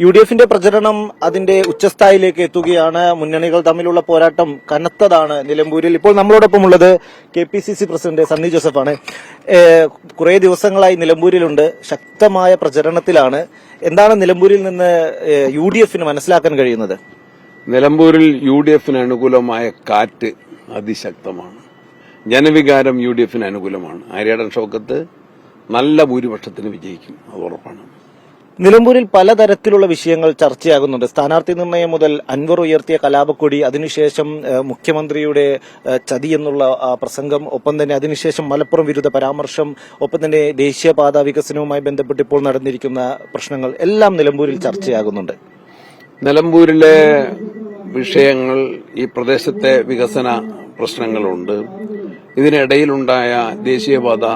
U D എഫിന്റെ പ്രചരണം അതിന്റെ ഉച്ചസ്ഥായിലേക്ക് എത്തുകയാണ്. മുന്നണികൾ തമ്മിലുള്ള പോരാട്ടം കനത്തതാണ് നിലമ്പൂരിൽ. ഇപ്പോൾ നമ്മളോടൊപ്പം ഉള്ളത് K P C C president Sunny ജോസഫാണ്. കുറെ ദിവസങ്ങളായി നിലമ്പൂരിലുണ്ട്. ശക്തമായ പ്രചരണത്തിലാണ്. എന്താണ് നിലമ്പൂരിൽ നിന്ന് യു ഡി എഫിന് മനസ്സിലാക്കാൻ കഴിയുന്നത്? നിലമ്പൂരിൽ യു ഡി എഫിന് അനുകൂലമായ കാറ്റ് അതിശക്തമാണ്. ജനവികാരം യു ഡി എഫിന് അനുകൂലമാണ്. ആര്യാടൻ ഷോക്കത്ത് നല്ല ഭൂരിപക്ഷത്തിന് വിജയിക്കും. അത് ഉറപ്പാണ്. നിലമ്പൂരിൽ പലതരത്തിലുള്ള വിഷയങ്ങൾ ചർച്ചയാകുന്നുണ്ട്. സ്ഥാനാർത്ഥി നിർണയം മുതൽ അൻവർ ഉയർത്തിയ കലാപക്കൊടി അതിനുശേഷം മുഖ്യമന്ത്രിയുടെ ചതി എന്നുള്ള പ്രസംഗം ഒപ്പം തന്നെ അതിനുശേഷം മലപ്പുറം വിരുദ്ധ പരാമർശം ഒപ്പം തന്നെ ദേശീയപാത വികസനവുമായി ബന്ധപ്പെട്ട് ഇപ്പോൾ നടന്നിരിക്കുന്ന പ്രശ്നങ്ങൾ എല്ലാം നിലമ്പൂരിൽ ചർച്ചയാകുന്നുണ്ട്. നിലമ്പൂരിലെ വിഷയങ്ങൾ ഈ പ്രദേശത്തെ വികസന പ്രശ്നങ്ങളുണ്ട്. ഇതിനിടയിലുണ്ടായ ദേശീയപാത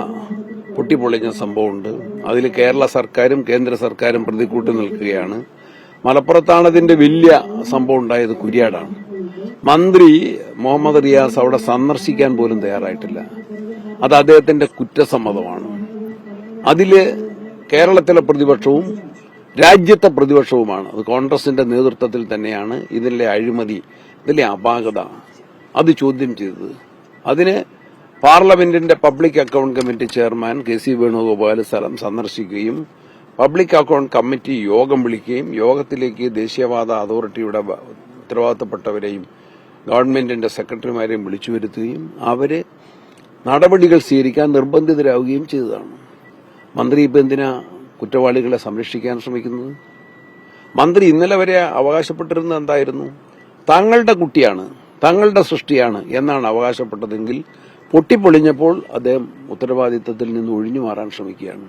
പൊട്ടിപ്പൊളിഞ്ഞ സംഭവമുണ്ട്. അതിൽ കേരള സർക്കാരും കേന്ദ്ര സർക്കാരും പ്രതിക്കൂട്ടി നിൽക്കുകയാണ്. മലപ്പുറത്താണ് ഇതിന്റെ വലിയ സംഭവം ഉണ്ടായത് കുര്യാടാണ്. മന്ത്രി മുഹമ്മദ് റിയാസ് അവിടെ സന്ദർശിക്കാൻ പോലും തയ്യാറായിട്ടില്ല. അത് അദ്ദേഹത്തിന്റെ കുറ്റസമ്മതമാണ്. അതിൽ കേരളത്തിലെ പ്രതിപക്ഷവും രാജ്യത്തെ പ്രതിപക്ഷവുമാണ്. അത് കോൺഗ്രസിന്റെ നേതൃത്വത്തിൽ തന്നെയാണ് ഇതിലെ അഴിമതി ഇതിലെ അപാകത. അത് ചോദ്യം ചെയ്തത്. അതിന് പാർലമെന്റിന്റെ public account committee chairman K C Venugopal സ്ഥലം സന്ദർശിക്കുകയും പബ്ലിക് അക്കൌണ്ട് കമ്മിറ്റി യോഗം വിളിക്കുകയും യോഗത്തിലേക്ക് ദേശീയവാദ അതോറിറ്റിയുടെ ഉത്തരവാദിത്തപ്പെട്ടവരെയും ഗവൺമെന്റിന്റെ സെക്രട്ടറിമാരെയും വിളിച്ചു വരുത്തുകയും അവരെ നടപടികൾ സ്വീകരിക്കാൻ നിർബന്ധിതരാവുകയും ചെയ്തതാണ്. മന്ത്രി ഇപ്പം എന്തിനാ കുറ്റവാളികളെ സംരക്ഷിക്കാൻ ശ്രമിക്കുന്നത്? മന്ത്രി ഇന്നലെ വരെ അവകാശപ്പെട്ടിരുന്നത് എന്തായിരുന്നു? തങ്ങളുടെ കുട്ടിയാണ് തങ്ങളുടെ സൃഷ്ടിയാണ് എന്നാണ് അവകാശപ്പെട്ടതെങ്കിൽ പൊട്ടിപ്പൊളിഞ്ഞപ്പോൾ അദ്ദേഹം ഉത്തരവാദിത്തത്തിൽ നിന്ന് ഒഴിഞ്ഞു മാറാൻ ശ്രമിക്കുകയാണ്.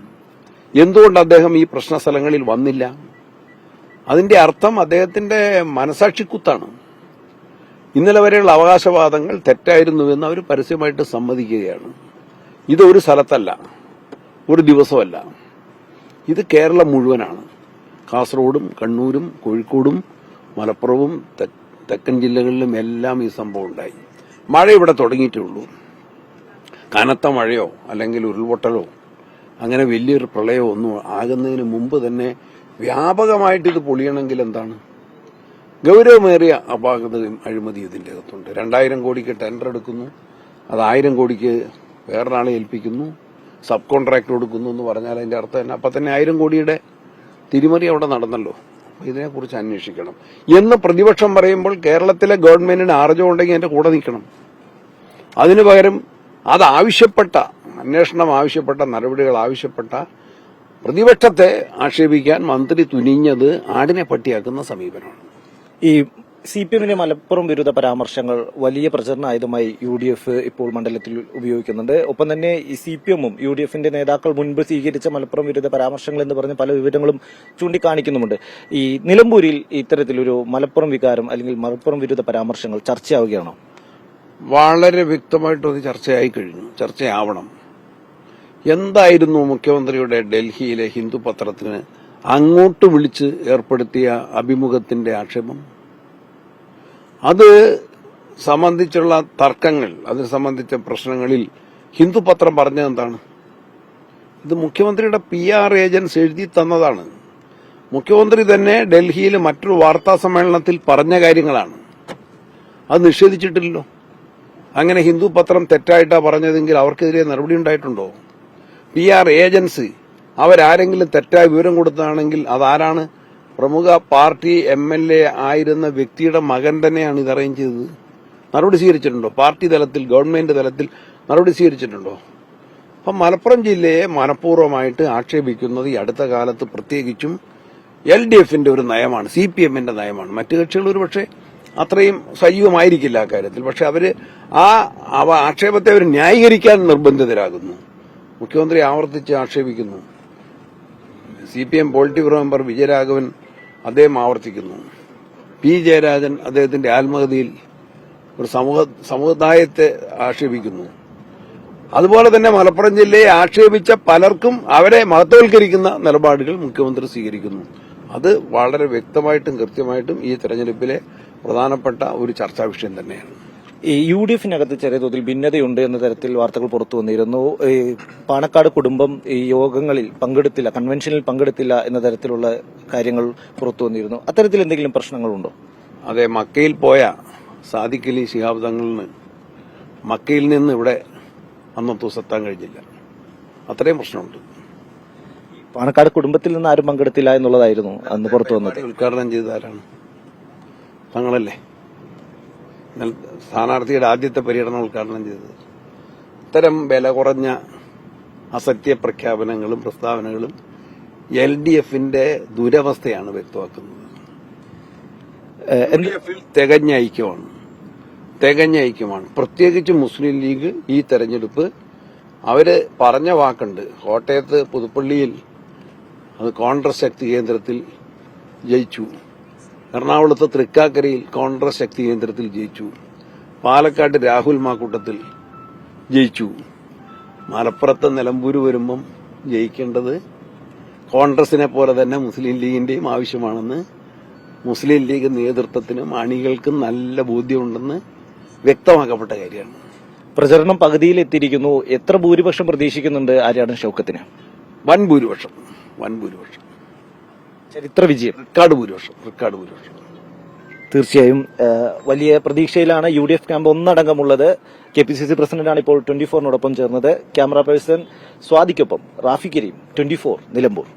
എന്തുകൊണ്ട് അദ്ദേഹം ഈ പ്രശ്ന സ്ഥലങ്ങളിൽ വന്നില്ല? അതിന്റെ അർത്ഥം അദ്ദേഹത്തിന്റെ മനസാക്ഷിക്കുത്താണ് ഇന്നലെ വരെയുള്ള അവകാശവാദങ്ങൾ തെറ്റായിരുന്നുവെന്ന് അവർ പരസ്യമായിട്ട് സമ്മതിക്കുകയാണ്. ഇത് ഒരു സ്ഥലത്തല്ല ഒരു ദിവസമല്ല. ഇത് കേരളം മുഴുവനാണ്. കാസർഗോഡും കണ്ണൂരും കോഴിക്കോടും മലപ്പുറവും തെക്കൻ ജില്ലകളിലും എല്ലാം ഈ സംഭവം ഉണ്ടായി. മഴ ഇവിടെ തുടങ്ങിയിട്ടേ ഉള്ളൂ. കനത്ത മഴയോ അല്ലെങ്കിൽ ഉരുൾപൊട്ടലോ അങ്ങനെ വലിയൊരു പ്രളയമോ ഒന്നും ആകുന്നതിന് മുമ്പ് തന്നെ വ്യാപകമായിട്ട് ഇത് പൊളിയണമെങ്കിൽ എന്താണ്? ഗൗരവമേറിയ അപാകതയും അഴിമതി ഇതിന്റെ അകത്തുണ്ട്. രണ്ടായിരം കോടിക്ക് ടെൻഡർ എടുക്കുന്നു. അത് ആയിരം കോടിക്ക് വേറൊരാളെ ഏൽപ്പിക്കുന്നു. സബ് കോൺട്രാക്ട് കൊടുക്കുന്നു എന്ന് പറഞ്ഞാൽ അതിന്റെ അർത്ഥം തന്നെ അപ്പൊ തന്നെ ആയിരം കോടിയുടെ തിരിമറി അവിടെ നടന്നല്ലോ. ഇതിനെക്കുറിച്ച് അന്വേഷിക്കണം. എന്ന് പ്രതിപക്ഷം പറയുമ്പോൾ കേരളത്തിലെ ഗവൺമെന്റിന് ആർജവുണ്ടെങ്കിൽ എന്റെ കൂടെ നിൽക്കണം. അതിനു പകരം അത് ആവശ്യപ്പെട്ട അന്വേഷണം ആവശ്യപ്പെട്ട നടപടികൾ ആവശ്യപ്പെട്ട പ്രതിപക്ഷത്തെ ആക്ഷേപിക്കാൻ മന്ത്രി തുനിഞ്ഞത് ആടിനെ പട്ടിയാക്കുന്ന സമീപനമാണ്. ഈ സി പി എമ്മിന്റെ മലപ്പുറം വിരുദ്ധ പരാമർശങ്ങൾ വലിയ പ്രചരണ ആയുധമായി യു ഡി എഫ് ഇപ്പോൾ മണ്ഡലത്തിൽ ഉപയോഗിക്കുന്നുണ്ട്. ഒപ്പം തന്നെ ഈ സി പി എമ്മും യു ഡി എഫിന്റെ നേതാക്കൾ മുൻപ് സ്വീകരിച്ച മലപ്പുറം വിരുദ്ധ പരാമർശങ്ങൾ എന്ന് പറഞ്ഞ് പല വിവരങ്ങളും ചൂണ്ടിക്കാണിക്കുന്നുമുണ്ട്. ഈ നിലമ്പൂരിൽ ഇത്തരത്തിലൊരു മലപ്പുറം വികാരം അല്ലെങ്കിൽ മലപ്പുറം വിരുദ്ധ പരാമർശങ്ങൾ ചർച്ചയാവുകയാണോ? വളരെ വ്യക്തമായിട്ട് അത് ചർച്ചയായി കഴിഞ്ഞു. ചർച്ചയാവണം. എന്തായിരുന്നു മുഖ്യമന്ത്രിയുടെ ഡൽഹിയിലെ ഹിന്ദു പത്രത്തിന് അങ്ങോട്ട് വിളിച്ച് ഏർപ്പെടുത്തിയ അഭിമുഖത്തിന്റെ ആക്ഷേപം? അത് സംബന്ധിച്ചുള്ള തർക്കങ്ങൾ അത് സംബന്ധിച്ച പ്രശ്നങ്ങളിൽ ഹിന്ദു പത്രം പറഞ്ഞത് എന്താണ്? ഇത് മുഖ്യമന്ത്രിയുടെ പി ആർ ഏജൻസ് എഴുതി തന്നതാണ്. മുഖ്യമന്ത്രി തന്നെ ഡൽഹിയിൽ മറ്റൊരു വാർത്താ സമ്മേളനത്തിൽ പറഞ്ഞ കാര്യങ്ങളാണ്. അത് നിഷേധിച്ചിട്ടില്ലല്ലോ. അങ്ങനെ ഹിന്ദു പത്രം തെറ്റായിട്ടാ പറഞ്ഞതെങ്കിൽ അവർക്കെതിരെ നടപടി ഉണ്ടായിട്ടുണ്ടോ? പി ആർ ഏജൻസി അവരാരെങ്കിലും തെറ്റായ വിവരം കൊടുത്താണെങ്കിൽ അതാരാണ്? പ്രമുഖ പാർട്ടി എം എൽ എ ആയിരുന്ന വ്യക്തിയുടെ മകൻ തന്നെയാണ് ഇത് അറേഞ്ച് ചെയ്തത്. നടപടി സ്വീകരിച്ചിട്ടുണ്ടോ? പാർട്ടി തലത്തിൽ ഗവൺമെന്റ് തലത്തിൽ നടപടി സ്വീകരിച്ചിട്ടുണ്ടോ? അപ്പം മലപ്പുറം ജില്ലയെ മനഃപൂർവമായിട്ട് ആക്ഷേപിക്കുന്നത് ഈ അടുത്ത കാലത്ത് പ്രത്യേകിച്ചും എൽ ഡി എഫിന്റെ ഒരു നയമാണ് സി പി എമ്മിന്റെ നയമാണ്. മറ്റു കക്ഷികൾ ഒരു പക്ഷേ അത്രയും സജീവമായിരിക്കില്ല അക്കാര്യത്തിൽ പക്ഷെ അവർ ആ ആക്ഷേപത്തെ അവർ ന്യായീകരിക്കാൻ നിർബന്ധിതരാകുന്നു. മുഖ്യമന്ത്രി ആവർത്തിച്ച് ആക്ഷേപിക്കുന്നു. C P M politburo member Vijayaraghavan അദ്ദേഹം ആവർത്തിക്കുന്നു. പി ജയരാജൻ അദ്ദേഹത്തിന്റെ ആത്മകഥയിൽ ഒരു സമൂഹ സമുദായത്തെ ആക്ഷേപിക്കുന്നു. അതുപോലെ തന്നെ മലപ്പുറം ജില്ലയെ ആക്ഷേപിച്ച പലർക്കും അവരെ മഹത്വവൽക്കരിക്കുന്ന നിലപാടുകൾ മുഖ്യമന്ത്രി സ്വീകരിക്കുന്നു. അത് വളരെ വ്യക്തമായിട്ടും കൃത്യമായിട്ടും ഈ തെരഞ്ഞെടുപ്പിലെ പ്രധാനപ്പെട്ട ഒരു ചർച്ചാ വിഷയം തന്നെയാണ്. ഈ യു ഡി എഫിനകത്ത് ചെറിയ തോതിൽ ഭിന്നതയുണ്ട് എന്ന തരത്തിൽ വാർത്തകൾ പുറത്തു വന്നിരുന്നു. പാണക്കാട് കുടുംബം ഈ യോഗങ്ങളിൽ പങ്കെടുത്തില്ല കൺവെൻഷനിൽ പങ്കെടുത്തില്ല എന്ന തരത്തിലുള്ള കാര്യങ്ങൾ പുറത്തു വന്നിരുന്നു. അത്തരത്തിൽ എന്തെങ്കിലും പ്രശ്നങ്ങളുണ്ടോ? അതെ മക്കയിൽ പോയ സാദിഖലി ശിഹാബ് തങ്ങളിന് മക്കയിൽ നിന്ന് ഇവിടെ അന്നത്തെ എത്താൻ കഴിഞ്ഞില്ല. അത്രയും പ്രശ്നമുണ്ട്. പാണക്കാട് കുടുംബത്തിൽ നിന്ന് ആരും പങ്കെടുത്തില്ല എന്നുള്ളതായിരുന്നു അന്ന് പുറത്തു വന്നത്. ഉദ്ഘാടനം ചെയ്ത ആരാണ് തങ്ങളല്ലേ സ്ഥാനാർത്ഥിയുടെ ആദ്യത്തെ പര്യടനം ഉദ്ഘാടനം ചെയ്തത്. ഇത്തരം വില കുറഞ്ഞ അസത്യ പ്രഖ്യാപനങ്ങളും പ്രസ്താവനകളും എൽ ഡി എഫിന്റെ ദുരവസ്ഥയാണ് വ്യക്തമാക്കുന്നത്. എൽ ഡി എഫിൽ തികഞ്ഞ ഐക്യമാണ്. തികഞ്ഞ ഐക്യമാണ്. പ്രത്യേകിച്ച് മുസ്ലിം ലീഗ് ഈ തെരഞ്ഞെടുപ്പ് അവർ പറഞ്ഞ വാക്കുണ്ട്. കോട്ടയത്ത് പുതുപ്പള്ളിയിൽ അത് കോൺഗ്രസ് ശക്തി കേന്ദ്രത്തിൽ ജയിച്ചു. എറണാകുളത്ത് തൃക്കാക്കരയിൽ കോൺഗ്രസ് ശക്തി കേന്ദ്രത്തിൽ ജയിച്ചു. പാലക്കാട് രാഹുൽ മാക്കൂട്ടത്തിൽ ജയിച്ചു. മലപ്പുറത്ത് നിലമ്പൂര് വരുമ്പം ജയിക്കേണ്ടത് കോൺഗ്രസിനെ പോലെ തന്നെ മുസ്ലിം ലീഗിന്റെയും ആവശ്യമാണെന്ന് മുസ്ലിം ലീഗ് നേതൃത്വത്തിനും അണികൾക്കും നല്ല ബോധ്യമുണ്ടെന്ന് വ്യക്തമാക്കപ്പെട്ട കാര്യമാണ്. പ്രചരണം പകുതിയിലെത്തിയിരിക്കുന്നു. എത്ര ഭൂരിപക്ഷം പ്രതീക്ഷിക്കുന്നുണ്ട് ആര്യാടൻ ഷൌക്കത്തിന്? വൻ ഭൂരിപക്ഷം. വൻ ഭൂരിപക്ഷം. ചരിത്ര വിജയം. റെക്കാർഡ് ഭൂരിപക്ഷം റെക്കാർഡ് ഭൂരിപക്ഷം. തീർച്ചയായും വലിയ പ്രതീക്ഷയിലാണ് യു ഡി എഫ് ക്യാമ്പ് ഒന്നടങ്കമുള്ളത്. കെ പി സി സി പ്രസിഡന്റാണ് ഇപ്പോൾ ട്വന്റി ഫോറിനോടൊപ്പം ചേർന്നത്. ക്യാമറ പേഴ്സൺ സ്വാദിക്കൊപ്പം റാഫി കരീം ട്വന്റി ഫോർ നിലമ്പൂർ.